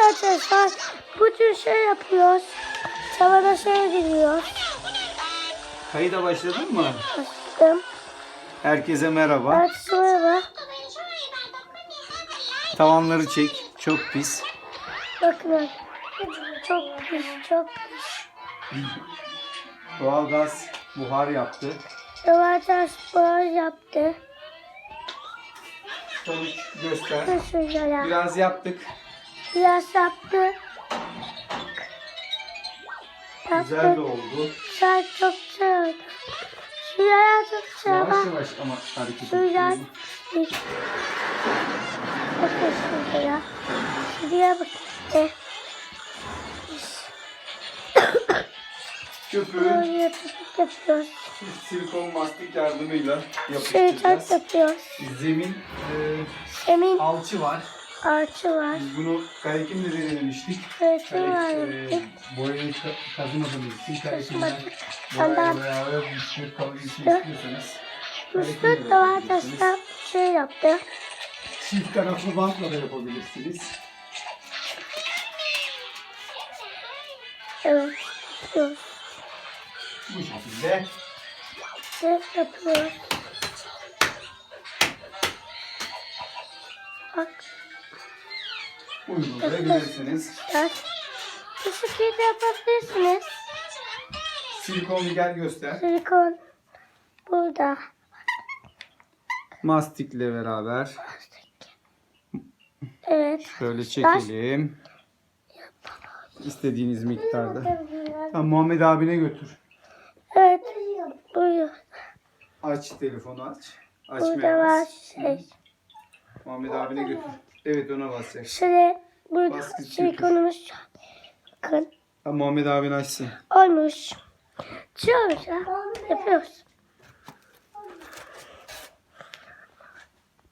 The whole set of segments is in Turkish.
Evet arkadaşlar bu tür şey yapıyoruz. Tavada şey giriyoruz. Kayıda başladın mı? Bastım. Herkese merhaba. Herkese merhaba. Tavanları çek. Çok pis. Bakın. Çok pis, çok pis. Doğalgaz buhar yaptı. Yavaş spor yaptı. Sonuç göster. Biraz yaptık. Biraz yaptı. Güzel de oldu. Sen çok sevdim. Şuraya çok Yavaş sevdim. yavaş ama hareket Şuraya. ediyorsun. Bakın şuraya. Şuraya bak. Köpüğü Böyle topuk yapıyoruz. silikon mastik yardımıyla yapıştıracağız. yapıyoruz. Zemin e, Emin alçı var. Ağaçı var. Biz bunu kaykimle de denemiştik. Var. Kayık, e, boyayı ka- için kaykimden Kazımadık. boyayla beraber bir kalıcı için istiyorsanız de arkadaşlar şey yaptı. çift taraflı bantla da yapabilirsiniz. Evet. Bu şekilde Ses yapıyoruz. Bak. Uygulayabilirsiniz. Sen bu şekilde yapabilirsiniz. Silikonu gel göster. Silikon burada. Mastikle beraber Evet. şöyle çekelim. İstediğiniz miktarda. Tamam, Muhammed abine götür. Evet. Buyur. Aç telefonu aç. Burada Açmaya var bas. şey. Muhammed abine götür. Evet ona basacak. Şöyle burada Baskı silikonumuz. Bakın. Ha, Muhammed abin açsın. Olmuş. Çıkıyoruz ya. Yapıyoruz.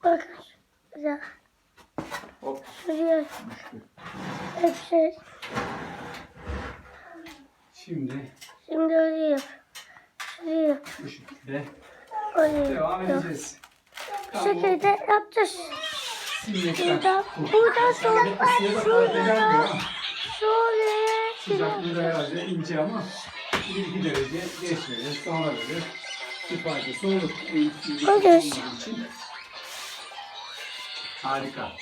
Bakın. Güzel. Hop. Şuraya. Hep şey. Şimdi Şimdi oraya. Şuraya. bu şekilde Oraya. devam Yok. edeceğiz. Bu şekilde yapacağız. Silmekten Burada, kurtulduk. burada Aslında sonra şurada şöyle Sıcaklığı herhalde ince ama 1-2 derece geçmedi. Sonra böyle bir faydası olur. Olur. Harika.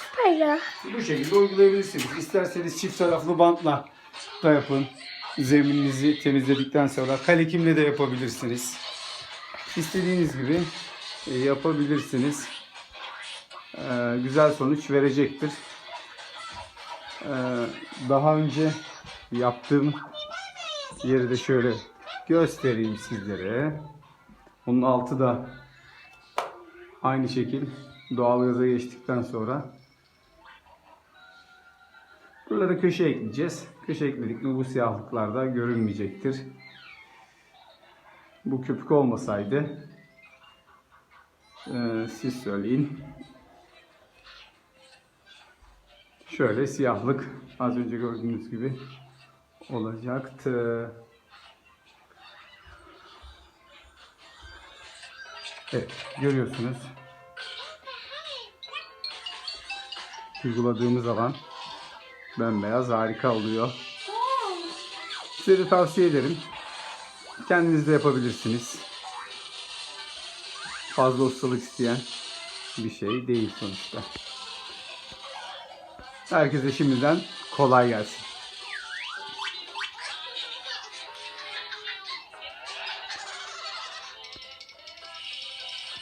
Süper ya. Bu şekilde uygulayabilirsiniz. İsterseniz çift taraflı bantla da yapın. Zemininizi temizledikten sonra kalekimle de yapabilirsiniz. İstediğiniz gibi e, yapabilirsiniz. Ee, güzel sonuç verecektir. Ee, daha önce yaptığım yeri de şöyle göstereyim sizlere. Onun altı da aynı şekil doğalgaza geçtikten sonra Buralara köşe ekleyeceğiz. Köşe ekledik mi bu siyahlıklar da görünmeyecektir. Bu köpük olmasaydı eee, siz söyleyin. Şöyle siyahlık az önce gördüğünüz gibi olacaktı. Evet görüyorsunuz. Uyguladığımız alan bembeyaz harika oluyor. Size de tavsiye ederim. Kendiniz de yapabilirsiniz. Fazla ustalık isteyen bir şey değil sonuçta. Herkese şimdiden kolay gelsin.